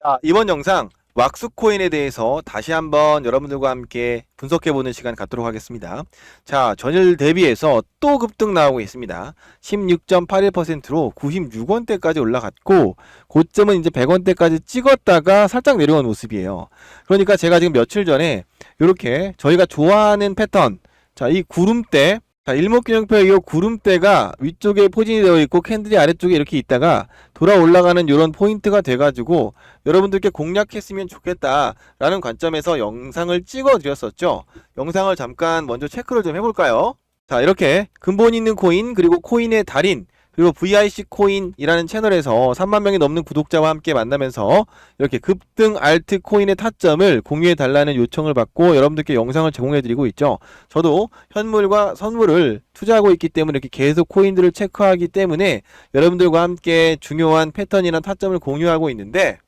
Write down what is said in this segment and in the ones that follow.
자, 이번 영상 왁스코인에 대해서 다시 한번 여러분들과 함께 분석해보는 시간 갖도록 하겠습니다. 자, 전일 대비해서 또 급등 나오고 있습니다. 16.81%로 96원대까지 올라갔고, 고점은 이제 100원대까지 찍었다가 살짝 내려온 모습이에요. 그러니까 제가 지금 며칠 전에 이렇게 저희가 좋아하는 패턴, 자, 이 구름대, 자, 일목균형표의 이 구름대가 위쪽에 포진이 되어 있고 캔들이 아래쪽에 이렇게 있다가 돌아 올라가는 이런 포인트가 돼가지고 여러분들께 공략했으면 좋겠다라는 관점에서 영상을 찍어 드렸었죠. 영상을 잠깐 먼저 체크를 좀 해볼까요? 자, 이렇게 근본 있는 코인 그리고 코인의 달인 그리고 VIC 코인이라는 채널에서 3만 명이 넘는 구독자와 함께 만나면서 이렇게 급등 알트 코인의 타점을 공유해 달라는 요청을 받고 여러분들께 영상을 제공해 드리고 있죠. 저도 현물과 선물을 투자하고 있기 때문에 이렇게 계속 코인들을 체크하기 때문에 여러분들과 함께 중요한 패턴이나 타점을 공유하고 있는데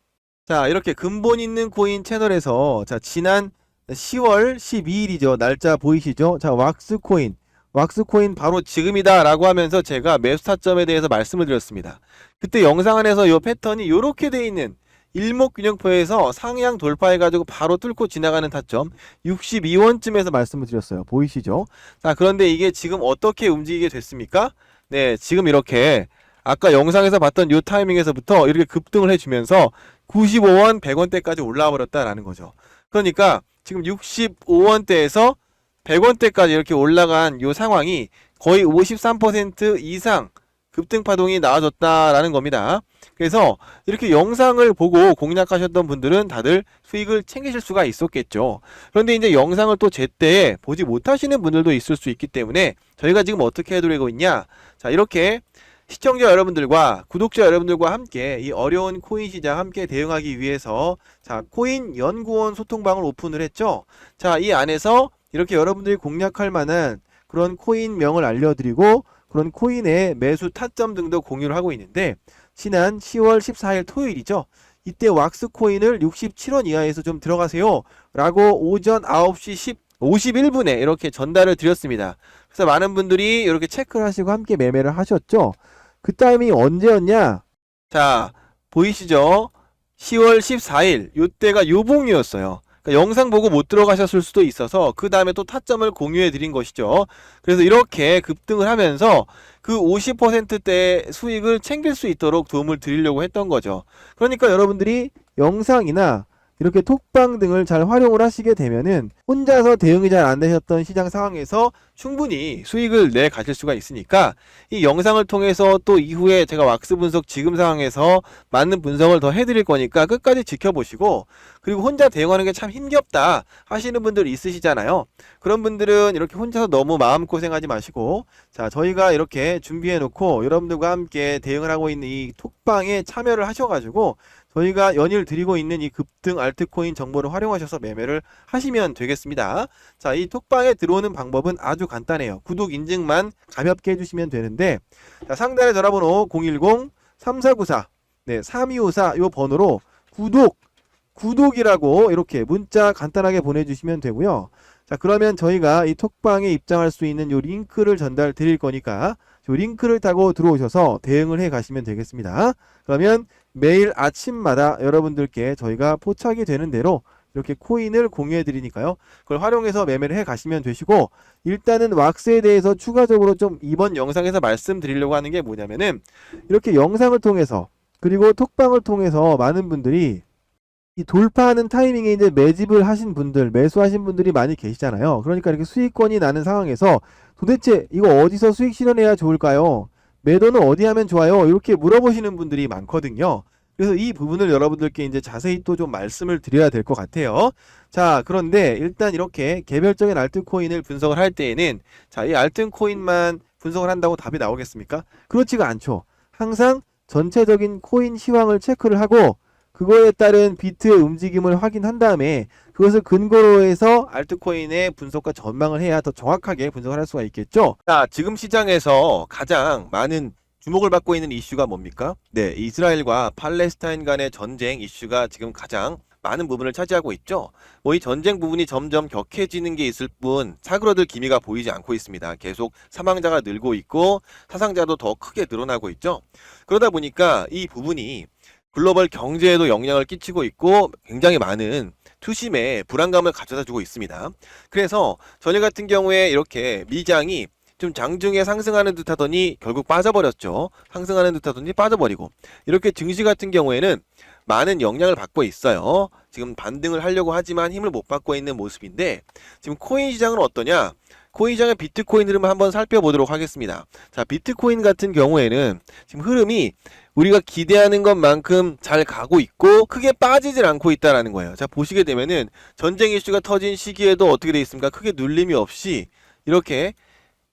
자, 이렇게 근본 있는 코인 채널에서 자, 지난 10월 12일이죠. 날짜 보이시죠? 자, 왁스 코인. 왁스 코인 바로 지금이다 라고 하면서 제가 매수 타점에 대해서 말씀을 드렸습니다. 그때 영상 안에서 이 패턴이 이렇게 돼 있는 일목균형표에서 상향 돌파해가지고 바로 뚫고 지나가는 타점 62원쯤에서 말씀을 드렸어요. 보이시죠? 자, 그런데 이게 지금 어떻게 움직이게 됐습니까? 네, 지금 이렇게 아까 영상에서 봤던 이 타이밍에서부터 이렇게 급등을 해주면서 95원, 100원대까지 올라와 버렸다라는 거죠. 그러니까 지금 65원대에서 100원대까지 이렇게 올라간 이 상황이 거의 53% 이상 급등 파동이 나와졌다라는 겁니다. 그래서 이렇게 영상을 보고 공략하셨던 분들은 다들 수익을 챙기실 수가 있었겠죠. 그런데 이제 영상을 또 제때 보지 못하시는 분들도 있을 수 있기 때문에 저희가 지금 어떻게 해드리고 있냐. 자, 이렇게 시청자 여러분들과 구독자 여러분들과 함께 이 어려운 코인 시장 함께 대응하기 위해서 자, 코인 연구원 소통방을 오픈을 했죠. 자, 이 안에서 이렇게 여러분들이 공략할 만한 그런 코인명을 알려드리고 그런 코인의 매수 타점 등도 공유를 하고 있는데 지난 10월 14일 토요일이죠. 이때 왁스 코인을 67원 이하에서 좀 들어가세요. 라고 오전 9시 10, 51분에 이렇게 전달을 드렸습니다. 그래서 많은 분들이 이렇게 체크를 하시고 함께 매매를 하셨죠. 그 타이밍이 언제였냐? 자, 보이시죠? 10월 14일, 요때가 요봉이었어요. 그러니까 영상 보고 못 들어가셨을 수도 있어서 그 다음에 또 타점을 공유해 드린 것이죠. 그래서 이렇게 급등을 하면서 그 50%대 수익을 챙길 수 있도록 도움을 드리려고 했던 거죠. 그러니까 여러분들이 영상이나 이렇게 톡방 등을 잘 활용을 하시게 되면은 혼자서 대응이 잘 안 되셨던 시장 상황에서 충분히 수익을 내 가실 수가 있으니까 이 영상을 통해서 또 이후에 제가 왁스 분석 지금 상황에서 맞는 분석을 더 해드릴 거니까 끝까지 지켜보시고 그리고 혼자 대응하는 게 참 힘겹다 하시는 분들 있으시잖아요. 그런 분들은 이렇게 혼자서 너무 마음고생하지 마시고 자 저희가 이렇게 준비해 놓고 여러분들과 함께 대응을 하고 있는 이 톡방에 참여를 하셔가지고 저희가 연일 드리고 있는 이 급등 알트코인 정보를 활용하셔서 매매를 하시면 되겠습니다. 자, 이 톡방에 들어오는 방법은 아주 간단해요. 구독 인증만 가볍게 해주시면 되는데, 자, 상단의 전화번호 010-3494, 네, 3254이 번호로 구독, 구독이라고 이렇게 문자 간단하게 보내주시면 되고요. 자, 그러면 저희가 이 톡방에 입장할 수 있는 요 링크를 전달 드릴 거니까, 요 링크를 타고 들어오셔서 대응을 해 가시면 되겠습니다. 그러면 매일 아침마다 여러분들께 저희가 포착이 되는 대로 이렇게 코인을 공유해 드리니까요. 그걸 활용해서 매매를 해 가시면 되시고 일단은 왁스에 대해서 추가적으로 좀 이번 영상에서 말씀드리려고 하는 게 뭐냐면은 이렇게 영상을 통해서 그리고 톡방을 통해서 많은 분들이 이 돌파하는 타이밍에 이제 매집을 하신 분들, 매수하신 분들이 많이 계시잖아요. 그러니까 이렇게 수익권이 나는 상황에서 도대체 이거 어디서 수익 실현해야 좋을까요? 매도는 어디 하면 좋아요? 이렇게 물어보시는 분들이 많거든요. 그래서 이 부분을 여러분들께 이제 자세히 또 좀 말씀을 드려야 될 것 같아요. 자, 그런데 일단 이렇게 개별적인 알트 코인을 분석을 할 때에는 자, 이 알트 코인만 분석을 한다고 답이 나오겠습니까? 그렇지가 않죠. 항상 전체적인 코인 시황을 체크를 하고 그거에 따른 비트의 움직임을 확인한 다음에 그것을 근거로 해서 알트코인의 분석과 전망을 해야 더 정확하게 분석을 할 수가 있겠죠. 자, 지금 시장에서 가장 많은 주목을 받고 있는 이슈가 뭡니까? 네, 이스라엘과 팔레스타인 간의 전쟁 이슈가 지금 가장 많은 부분을 차지하고 있죠. 뭐 이 전쟁 부분이 점점 격해지는 게 있을 뿐 사그러들 기미가 보이지 않고 있습니다. 계속 사망자가 늘고 있고 사상자도 더 크게 늘어나고 있죠. 그러다 보니까 이 부분이 글로벌 경제에도 영향을 끼치고 있고 굉장히 많은 투심에 불안감을 가져다 주고 있습니다. 그래서 전일 같은 경우에 이렇게 미장이 좀 장중에 상승하는 듯 하더니 결국 빠져버렸죠. 상승하는 듯 하더니 빠져버리고 이렇게 증시 같은 경우에는 많은 영향을 받고 있어요. 지금 반등을 하려고 하지만 힘을 못 받고 있는 모습인데 지금 코인 시장은 어떠냐? 코인 시장의 비트코인 흐름을 한번 살펴보도록 하겠습니다. 자, 비트코인 같은 경우에는 지금 흐름이 우리가 기대하는 것만큼 잘 가고 있고 크게 빠지질 않고 있다라는 거예요. 자, 보시게 되면은 전쟁 이슈가 터진 시기에도 어떻게 돼 있습니까? 크게 눌림이 없이 이렇게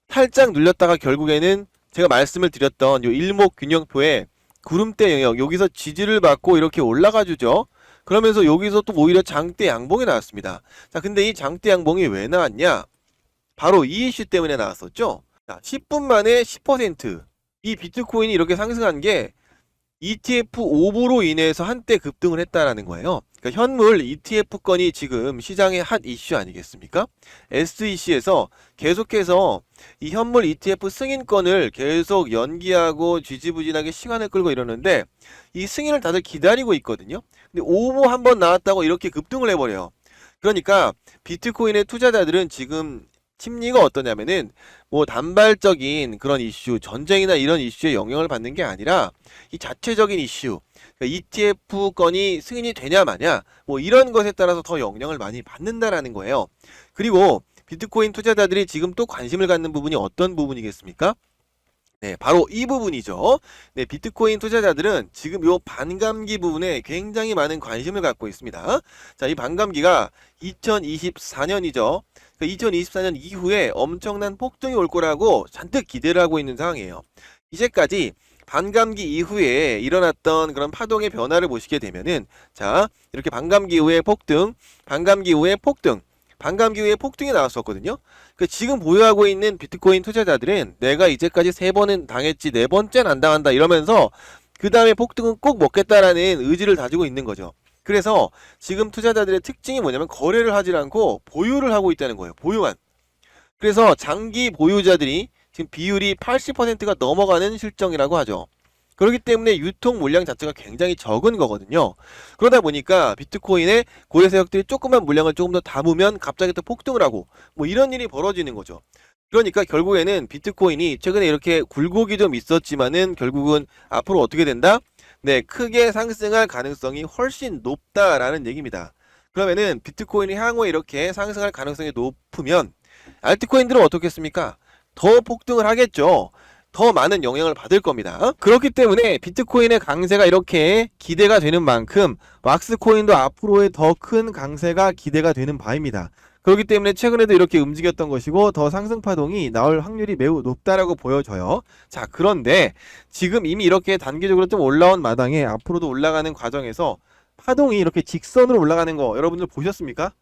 살짝 눌렸다가 결국에는 제가 말씀을 드렸던 요 일목 균형표의 구름대 영역 여기서 지지를 받고 이렇게 올라가 주죠. 그러면서 여기서 또 오히려 장대 양봉이 나왔습니다. 자, 근데 이 장대 양봉이 왜 나왔냐? 바로 이 이슈 때문에 나왔었죠. 자, 10분 만에 10%이 비트코인이 이렇게 상승한 게 ETF 오보로 인해서 한때 급등을 했다라는 거예요. 그러니까 현물 ETF권이 지금 시장의 핫 이슈 아니겠습니까? SEC에서 계속해서 이 현물 ETF 승인권을 계속 연기하고 지지부진하게 시간을 끌고 이러는데 이 승인을 다들 기다리고 있거든요. 근데 오보 한 번 나왔다고 이렇게 급등을 해버려요. 그러니까 비트코인의 투자자들은 지금 심리가 어떠냐면은 뭐 단발적인 그런 이슈, 전쟁이나 이런 이슈에 영향을 받는 게 아니라 이 자체적인 이슈, ETF 건이 승인이 되냐 마냐 뭐 이런 것에 따라서 더 영향을 많이 받는다라는 거예요. 그리고 비트코인 투자자들이 지금 또 관심을 갖는 부분이 어떤 부분이겠습니까? 네, 바로 이 부분이죠. 네, 비트코인 투자자들은 지금 요 반감기 부분에 굉장히 많은 관심을 갖고 있습니다. 자, 이 반감기가 2024년이죠. 2024년 이후에 엄청난 폭등이 올 거라고 잔뜩 기대를 하고 있는 상황이에요. 이제까지 반감기 이후에 일어났던 그런 파동의 변화를 보시게 되면은 자 이렇게 반감기 이후에 폭등, 반감기 이후에 폭등, 반감기 이후에 폭등이 나왔었거든요. 그 지금 보유하고 있는 비트코인 투자자들은 내가 이제까지 세 번은 당했지 네 번째는 안 당한다 이러면서 그 다음에 폭등은 꼭 먹겠다라는 의지를 다지고 있는 거죠. 그래서 지금 투자자들의 특징이 뭐냐면 거래를 하지 않고 보유를 하고 있다는 거예요. 보유만. 그래서 장기 보유자들이 지금 비율이 80%가 넘어가는 실정이라고 하죠. 그렇기 때문에 유통 물량 자체가 굉장히 적은 거거든요. 그러다 보니까 비트코인의 고래 세력들이 조그만 물량을 조금 더 담으면 갑자기 또 폭등을 하고 뭐 이런 일이 벌어지는 거죠. 그러니까 결국에는 비트코인이 최근에 이렇게 굴곡이 좀 있었지만은 결국은 앞으로 어떻게 된다? 네, 크게 상승할 가능성이 훨씬 높다라는 얘기입니다. 그러면은 비트코인이 향후에 이렇게 상승할 가능성이 높으면 알트코인들은 어떻겠습니까? 더 폭등을 하겠죠. 더 많은 영향을 받을 겁니다. 그렇기 때문에 비트코인의 강세가 이렇게 기대가 되는 만큼 왁스코인도 앞으로의 더 큰 강세가 기대가 되는 바입니다. 그렇기 때문에 최근에도 이렇게 움직였던 것이고 더 상승 파동이 나올 확률이 매우 높다라고 보여져요. 자, 그런데 지금 이미 이렇게 단계적으로 좀 올라온 마당에 앞으로도 올라가는 과정에서 파동이 이렇게 직선으로 올라가는 거 여러분들 보셨습니까?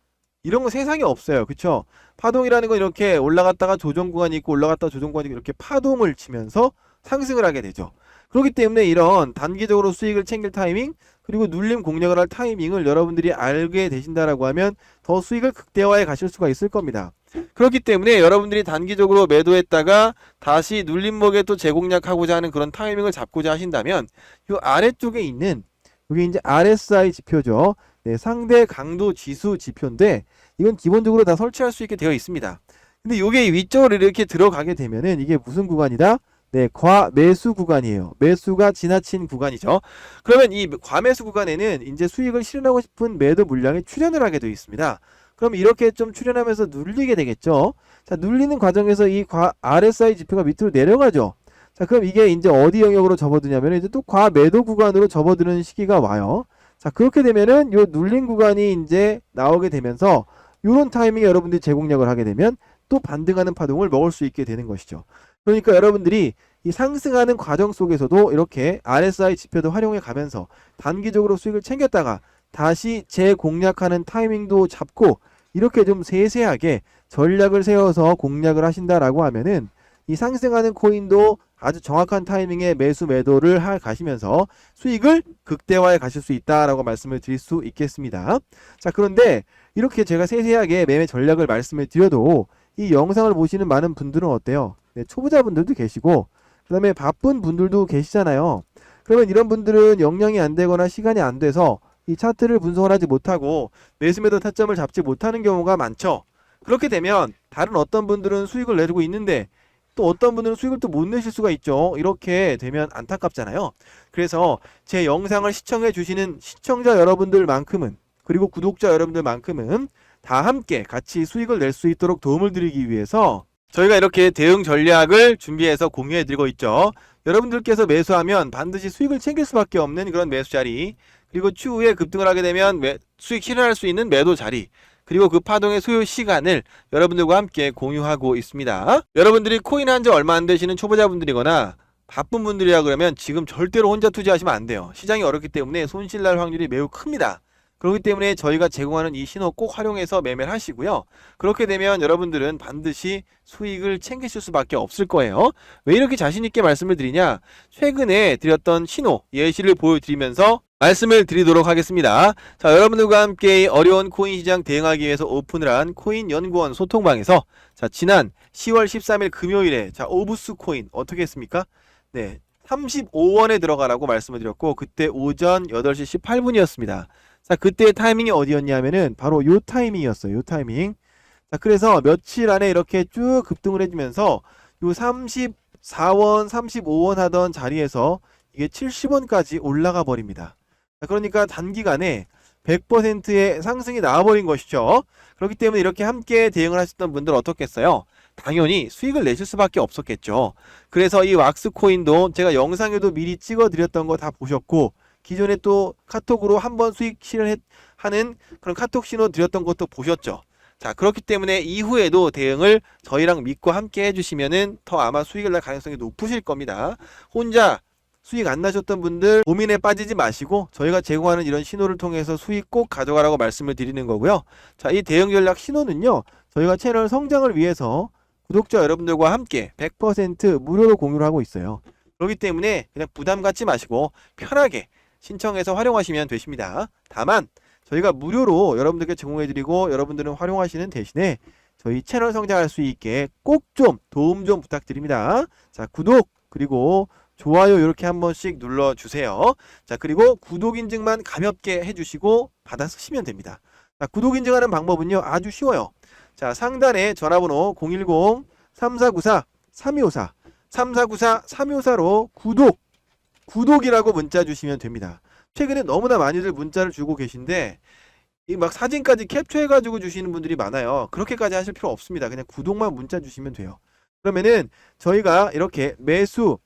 이런 거 세상에 없어요. 그쵸? 파동이라는 건 이렇게 올라갔다가 조정 구간이 있고 올라갔다가 조정 구간이 있고 이렇게 파동을 치면서 상승을 하게 되죠. 그렇기 때문에 이런 단기적으로 수익을 챙길 타이밍 그리고 눌림 공략을 할 타이밍을 여러분들이 알게 되신다라고 하면 더 수익을 극대화해 가실 수가 있을 겁니다. 그렇기 때문에 여러분들이 단기적으로 매도했다가 다시 눌림목에 또 재공략하고자 하는 그런 타이밍을 잡고자 하신다면 이 아래쪽에 있는 이게 이제 RSI 지표죠. 네, 상대 강도 지수 지표인데 이건 기본적으로 다 설치할 수 있게 되어 있습니다. 근데 이게 위쪽으로 이렇게 들어가게 되면은 이게 무슨 구간이다? 네, 과매수 구간이에요. 매수가 지나친 구간이죠. 그러면 이 과매수 구간에는 이제 수익을 실현하고 싶은 매도 물량이 출현을 하게 되어 있습니다. 그럼 이렇게 좀 출현하면서 눌리게 되겠죠. 자, 눌리는 과정에서 이 과, RSI 지표가 밑으로 내려가죠. 자, 그럼 이게 이제 어디 영역으로 접어드냐면 이제 또 과매도 구간으로 접어드는 시기가 와요. 자, 그렇게 되면은 요 눌린 구간이 이제 나오게 되면서 요런 타이밍에 여러분들이 재공략을 하게 되면 또 반등하는 파동을 먹을 수 있게 되는 것이죠. 그러니까 여러분들이 이 상승하는 과정 속에서도 이렇게 RSI 지표도 활용해 가면서 단기적으로 수익을 챙겼다가 다시 재공략하는 타이밍도 잡고 이렇게 좀 세세하게 전략을 세워서 공략을 하신다라고 하면은 이 상승하는 코인도 아주 정확한 타이밍에 매수 매도를 하 가시면서 수익을 극대화해 가실 수 있다라고 말씀을 드릴 수 있겠습니다. 자, 그런데 이렇게 제가 세세하게 매매 전략을 말씀을 드려도 이 영상을 보시는 많은 분들은 어때요? 네, 초보자분들도 계시고 그 다음에 바쁜 분들도 계시잖아요. 그러면 이런 분들은 역량이 안 되거나 시간이 안 돼서 이 차트를 분석을 하지 못하고 매수매도 타점을 잡지 못하는 경우가 많죠. 그렇게 되면 다른 어떤 분들은 수익을 내고 있는데 또 어떤 분들은 수익을 또 못 내실 수가 있죠. 이렇게 되면 안타깝잖아요. 그래서 제 영상을 시청해 주시는 시청자 여러분들만큼은 그리고 구독자 여러분들만큼은 다 함께 같이 수익을 낼 수 있도록 도움을 드리기 위해서 저희가 이렇게 대응 전략을 준비해서 공유해 드리고 있죠. 여러분들께서 매수하면 반드시 수익을 챙길 수밖에 없는 그런 매수 자리, 그리고 추후에 급등을 하게 되면 매- 수익 실현할 수 있는 매도 자리, 그리고 그 파동의 소요 시간을 여러분들과 함께 공유하고 있습니다. 여러분들이 코인 한 지 얼마 안 되시는 초보자분들이거나 바쁜 분들이라 그러면 지금 절대로 혼자 투자하시면 안 돼요. 시장이 어렵기 때문에 손실 날 확률이 매우 큽니다. 그렇기 때문에 저희가 제공하는 이 신호 꼭 활용해서 매매를 하시고요. 그렇게 되면 여러분들은 반드시 수익을 챙기실 수밖에 없을 거예요. 왜 이렇게 자신있게 말씀을 드리냐? 최근에 드렸던 신호, 예시를 보여드리면서 말씀을 드리도록 하겠습니다. 자, 여러분들과 함께 이 어려운 코인 시장 대응하기 위해서 오픈을 한 코인 연구원 소통방에서 자, 지난 10월 13일 금요일에 자, 오브스 코인 어떻게 했습니까? 네. 35원에 들어가라고 말씀을 드렸고 그때 오전 8시 18분이었습니다. 자, 그때 타이밍이 어디였냐면은 바로 요 타이밍이었어요. 요 타이밍. 자, 그래서 며칠 안에 이렇게 쭉 급등을 해주면서 요 34원, 35원 하던 자리에서 이게 70원까지 올라가 버립니다. 자, 그러니까 단기간에 100%의 상승이 나와버린 것이죠. 그렇기 때문에 이렇게 함께 대응을 하셨던 분들 어떻겠어요? 당연히 수익을 내실 수밖에 없었겠죠. 그래서 이 왁스 코인도 제가 영상에도 미리 찍어 드렸던 거 다 보셨고 기존에 또 카톡으로 한 번 수익 실현하는 그런 카톡 신호 드렸던 것도 보셨죠. 자, 그렇기 때문에 이후에도 대응을 저희랑 믿고 함께 해주시면은 더 아마 수익을 낼 가능성이 높으실 겁니다. 혼자 수익 안 나셨던 분들 고민에 빠지지 마시고 저희가 제공하는 이런 신호를 통해서 수익 꼭 가져가라고 말씀을 드리는 거고요. 자, 이 대응 전략 신호는요. 저희가 채널 성장을 위해서 구독자 여러분들과 함께 100% 무료로 공유를 하고 있어요. 그렇기 때문에 그냥 부담 갖지 마시고 편하게 신청해서 활용하시면 되십니다. 다만 저희가 무료로 여러분들께 제공해드리고 여러분들은 활용하시는 대신에 저희 채널 성장할 수 있게 꼭 좀 도움 좀 부탁드립니다. 자, 구독 그리고 좋아요 이렇게 한 번씩 눌러주세요. 자, 그리고 구독 인증만 가볍게 해주시고 받아 쓰시면 됩니다. 자, 구독 인증하는 방법은요 아주 쉬워요. 자, 상단에 전화번호 010-3494-3254 3494-3254로 구독 구독이라고 문자 주시면 됩니다. 최근에 너무나 많이들 문자를 주고 계신데 이막 사진까지 캡처해가지고 주시는 분들이 많아요. 그렇게까지 하실 필요 없습니다. 그냥 구독만 문자 주시면 돼요. 그러면은 저희가 이렇게 매수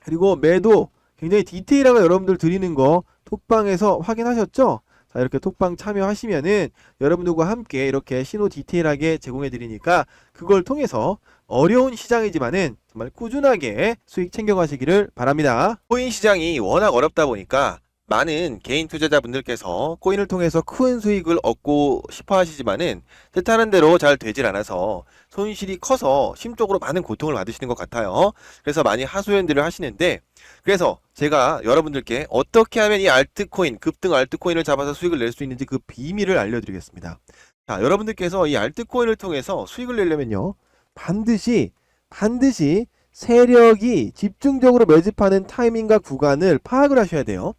그리고 매도 굉장히 디테일하게 여러분들 드리는 거 톡방에서 확인하셨죠? 자 이렇게 톡방 참여하시면은 여러분들과 함께 이렇게 신호 디테일하게 제공해 드리니까 그걸 통해서 어려운 시장이지만은 정말 꾸준하게 수익 챙겨가시기를 바랍니다. 코인 시장이 워낙 어렵다 보니까 많은 개인 투자자분들께서 코인을 통해서 큰 수익을 얻고 싶어 하시지만은 뜻하는 대로 잘 되질 않아서 손실이 커서 심적으로 많은 고통을 받으시는 것 같아요. 그래서 많이 하소연들을 하시는데 그래서 제가 여러분들께 어떻게 하면 이 알트코인, 급등 알트코인을 잡아서 수익을 낼 수 있는지 그 비밀을 알려드리겠습니다. 자, 여러분들께서 이 알트코인을 통해서 수익을 내려면요. 반드시, 반드시 세력이 집중적으로 매집하는 타이밍과 구간을 파악을 하셔야 돼요.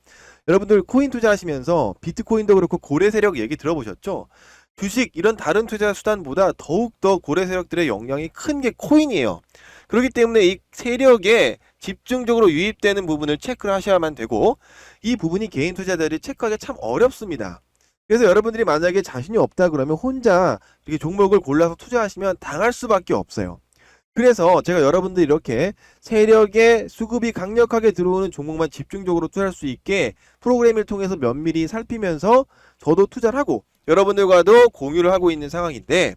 여러분들 코인 투자하시면서 비트코인도 그렇고 고래 세력 얘기 들어보셨죠? 주식 이런 다른 투자 수단보다 더욱더 고래 세력들의 영향이 큰 게 코인이에요. 그렇기 때문에 이 세력에 집중적으로 유입되는 부분을 체크를 하셔야만 되고 이 부분이 개인 투자자들이 체크하기 참 어렵습니다. 그래서 여러분들이 만약에 자신이 없다 그러면 혼자 이렇게 종목을 골라서 투자하시면 당할 수밖에 없어요. 그래서 제가 여러분들 이렇게 세력의 수급이 강력하게 들어오는 종목만 집중적으로 투자할 수 있게 프로그램을 통해서 면밀히 살피면서 저도 투자를 하고 여러분들과도 공유를 하고 있는 상황인데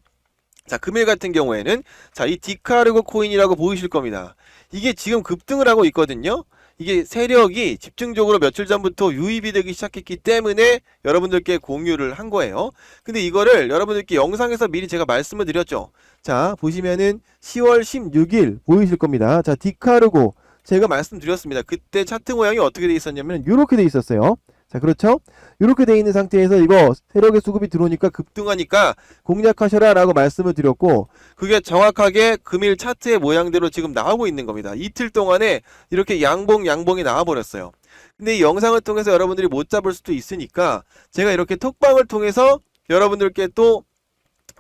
자 금일 같은 경우에는 자 이 디카르고 코인이라고 보이실 겁니다. 이게 지금 급등을 하고 있거든요. 이게 세력이 집중적으로 며칠 전부터 유입이 되기 시작했기 때문에 여러분들께 공유를 한 거예요. 근데 이거를 여러분들께 영상에서 미리 제가 말씀을 드렸죠. 자, 보시면은 10월 16일 보이실 겁니다. 자, 디카르고 제가 말씀드렸습니다. 그때 차트 모양이 어떻게 돼 있었냐면 이렇게 돼 있었어요. 자, 그렇죠? 이렇게 돼 있는 상태에서 이거 세력의 수급이 들어오니까 급등하니까 공략하셔라 라고 말씀을 드렸고 그게 정확하게 금일 차트의 모양대로 지금 나오고 있는 겁니다. 이틀 동안에 이렇게 양봉 양봉이 나와 버렸어요. 근데 이 영상을 통해서 여러분들이 못 잡을 수도 있으니까 제가 이렇게 톡방을 통해서 여러분들께 또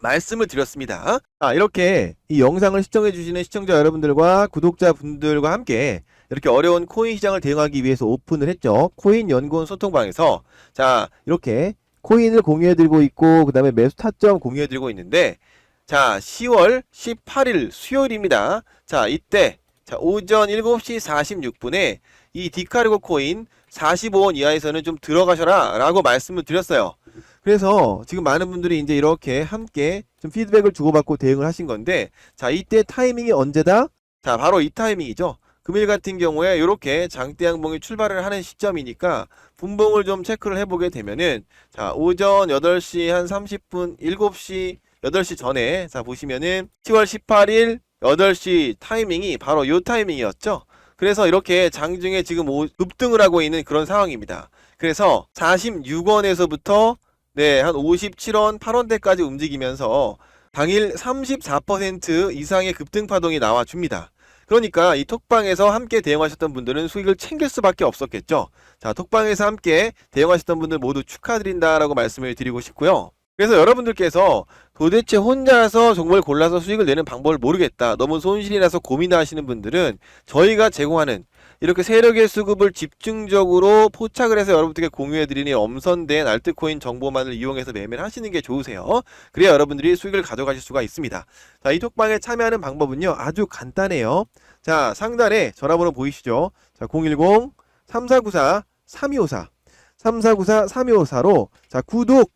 말씀을 드렸습니다. 아, 이렇게 이 영상을 시청해 주시는 시청자 여러분들과 구독자 분들과 함께 이렇게 어려운 코인 시장을 대응하기 위해서 오픈을 했죠. 코인 연구원 소통방에서 자, 이렇게 코인을 공유해 드리고 있고 그 다음에 매수 타점 공유해 드리고 있는데 자, 10월 18일 수요일입니다. 자, 이때 자, 오전 7시 46분에 이 디카르고 코인 45원 이하에서는 좀 들어가셔라 라고 말씀을 드렸어요. 그래서 지금 많은 분들이 이제 이렇게 함께 좀 피드백을 주고받고 대응을 하신 건데 자, 이때 타이밍이 언제다? 자, 바로 이 타이밍이죠. 금일 같은 경우에 이렇게 장대 양봉이 출발을 하는 시점이니까 분봉을 좀 체크를 해보게 되면은 자, 오전 8시 한 30분, 7시, 8시 전에 자, 보시면은 10월 18일 8시 타이밍이 바로 요 타이밍이었죠. 그래서 이렇게 장중에 지금 오- 급등을 하고 있는 그런 상황입니다. 그래서 46원에서부터 네, 한 57원, 8원대까지 움직이면서 당일 34% 이상의 급등 파동이 나와 줍니다. 그러니까 이 톡방에서 함께 대응하셨던 분들은 수익을 챙길 수밖에 없었겠죠. 자, 톡방에서 함께 대응하셨던 분들 모두 축하드린다라고 말씀을 드리고 싶고요. 그래서 여러분들께서 도대체 혼자서 종목을 골라서 수익을 내는 방법을 모르겠다. 너무 손실이 나서 고민하시는 분들은 저희가 제공하는 이렇게 세력의 수급을 집중적으로 포착을 해서 여러분들께 공유해드리는 엄선된 알트코인 정보만을 이용해서 매매를 하시는 게 좋으세요. 그래야 여러분들이 수익을 가져가실 수가 있습니다. 자, 이 톡방에 참여하는 방법은요. 아주 간단해요. 자, 상단에 전화번호 보이시죠? 자, 010 3494 3254 3494 3254로 자, 구독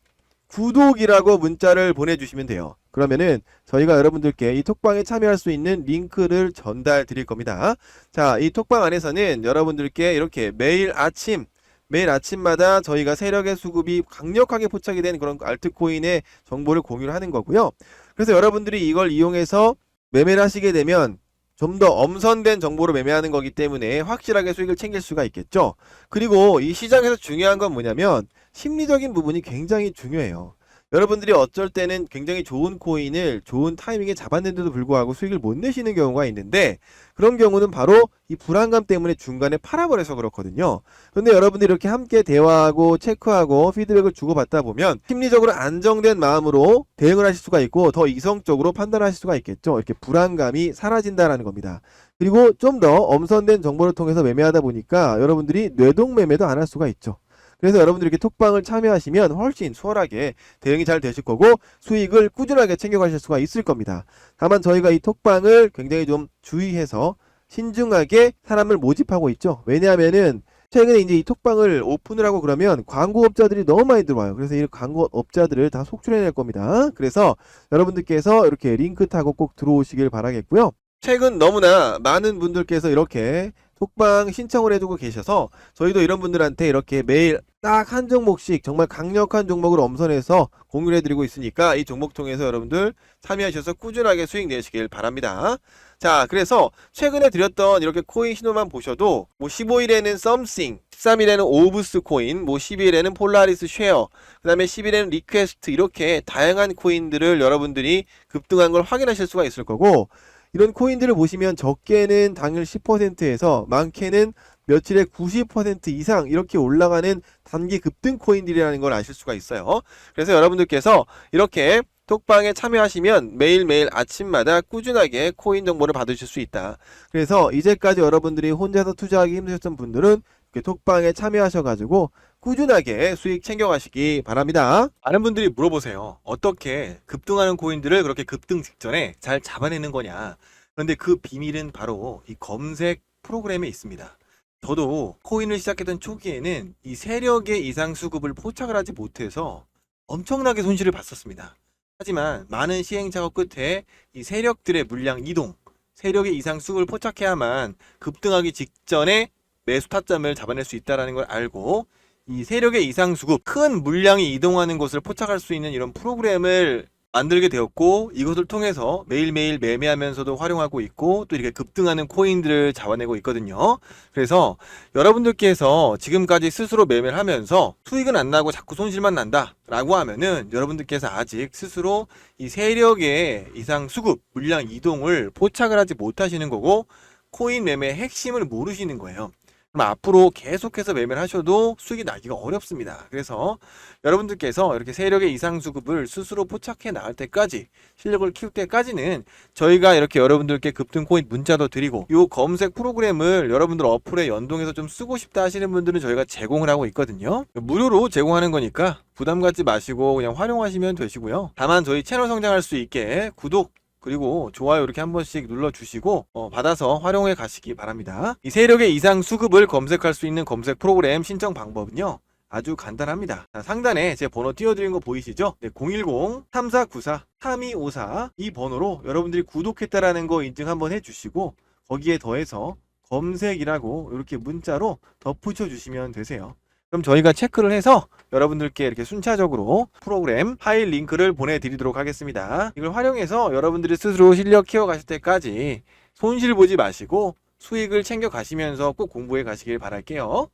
구독이라고 문자를 보내주시면 돼요. 그러면은 저희가 여러분들께 이 톡방에 참여할 수 있는 링크를 전달 드릴 겁니다. 자, 이 톡방 안에서는 여러분들께 이렇게 매일 아침, 매일 아침마다 저희가 세력의 수급이 강력하게 포착이 된 그런 알트코인의 정보를 공유를 하는 거고요. 그래서 여러분들이 이걸 이용해서 매매를 하시게 되면 좀 더 엄선된 정보로 매매하는 거기 때문에 확실하게 수익을 챙길 수가 있겠죠. 그리고 이 시장에서 중요한 건 뭐냐면 심리적인 부분이 굉장히 중요해요. 여러분들이 어쩔 때는 굉장히 좋은 코인을 좋은 타이밍에 잡았는데도 불구하고 수익을 못 내시는 경우가 있는데 그런 경우는 바로 이 불안감 때문에 중간에 팔아버려서 그렇거든요. 근데 여러분들이 이렇게 함께 대화하고 체크하고 피드백을 주고받다 보면 심리적으로 안정된 마음으로 대응을 하실 수가 있고 더 이성적으로 판단하실 수가 있겠죠. 이렇게 불안감이 사라진다라는 겁니다. 그리고 좀 더 엄선된 정보를 통해서 매매하다 보니까 여러분들이 뇌동 매매도 안 할 수가 있죠. 그래서 여러분들이 이렇게 톡방을 참여하시면 훨씬 수월하게 대응이 잘 되실 거고 수익을 꾸준하게 챙겨가실 수가 있을 겁니다. 다만 저희가 이 톡방을 굉장히 좀 주의해서 신중하게 사람을 모집하고 있죠. 왜냐하면은 최근에 이제 이 톡방을 오픈을 하고 그러면 광고업자들이 너무 많이 들어와요. 그래서 이 광고업자들을 다 속출해낼 겁니다. 그래서 여러분들께서 이렇게 링크 타고 꼭 들어오시길 바라겠고요. 최근 너무나 많은 분들께서 이렇게 톡방 신청을 해두고 계셔서 저희도 이런 분들한테 이렇게 매일 딱 한 종목씩 정말 강력한 종목을 엄선해서 공유를 해드리고 있으니까 이 종목 통해서 여러분들 참여하셔서 꾸준하게 수익 내시길 바랍니다. 자, 그래서 최근에 드렸던 이렇게 코인 신호만 보셔도 뭐 15일에는 썸씽, 13일에는 오브스 코인, 뭐 12일에는 폴라리스 쉐어, 그 다음에 10일에는 리퀘스트 이렇게 다양한 코인들을 여러분들이 급등한 걸 확인하실 수가 있을 거고 이런 코인들을 보시면 적게는 당일 10%에서 많게는 며칠에 90% 이상 이렇게 올라가는 단기 급등 코인들이라는 걸 아실 수가 있어요. 그래서 여러분들께서 이렇게 톡방에 참여하시면 매일매일 아침마다 꾸준하게 코인 정보를 받으실 수 있다. 그래서 이제까지 여러분들이 혼자서 투자하기 힘드셨던 분들은 톡방에 참여하셔가지고 꾸준하게 수익 챙겨가시기 바랍니다. 많은 분들이 물어보세요. 어떻게 급등하는 코인들을 그렇게 급등 직전에 잘 잡아내는 거냐. 그런데 그 비밀은 바로 이 검색 프로그램에 있습니다. 저도 코인을 시작했던 초기에는 이 세력의 이상 수급을 포착을 하지 못해서 엄청나게 손실을 봤었습니다. 하지만 많은 시행 작업 끝에 이 세력들의 물량 이동, 세력의 이상 수급을 포착해야만 급등하기 직전에 매수 타점을 잡아낼 수 있다는 걸 알고 이 세력의 이상 수급, 큰 물량이 이동하는 곳을 포착할 수 있는 이런 프로그램을 만들게 되었고 이것을 통해서 매일매일 매매하면서도 활용하고 있고 또 이렇게 급등하는 코인들을 잡아내고 있거든요. 그래서 여러분들께서 지금까지 스스로 매매를 하면서 수익은 안 나고 자꾸 손실만 난다 라고 하면은 여러분들께서 아직 스스로 이 세력의 이상 수급, 물량 이동을 포착을 하지 못하시는 거고 코인 매매의 핵심을 모르시는 거예요. 앞으로 계속해서 매매를 하셔도 수익이 나기가 어렵습니다. 그래서 여러분들께서 이렇게 세력의 이상 수급을 스스로 포착해 나갈 때까지 실력을 키울 때까지는 저희가 이렇게 여러분들께 급등 코인 문자도 드리고 요 검색 프로그램을 여러분들 어플에 연동해서 좀 쓰고 싶다 하시는 분들은 저희가 제공을 하고 있거든요. 무료로 제공하는 거니까 부담 갖지 마시고 그냥 활용하시면 되시고요. 다만 저희 채널 성장할 수 있게 구독 그리고 좋아요 이렇게 한 번씩 눌러주시고 어, 받아서 활용해 가시기 바랍니다. 이 세력의 이상 수급을 검색할 수 있는 검색 프로그램 신청 방법은요. 아주 간단합니다. 자, 상단에 제 번호 띄워드린 거 보이시죠? 네, 010-3494-3254 이 번호로 여러분들이 구독했다라는 거 인증 한번 해주시고 거기에 더해서 검색이라고 이렇게 문자로 덧붙여 주시면 되세요. 그럼 저희가 체크를 해서 여러분들께 이렇게 순차적으로 프로그램 파일 링크를 보내드리도록 하겠습니다. 이걸 활용해서 여러분들이 스스로 실력 키워가실 때까지 손실 보지 마시고 수익을 챙겨 가시면서 꼭 공부해 가시길 바랄게요.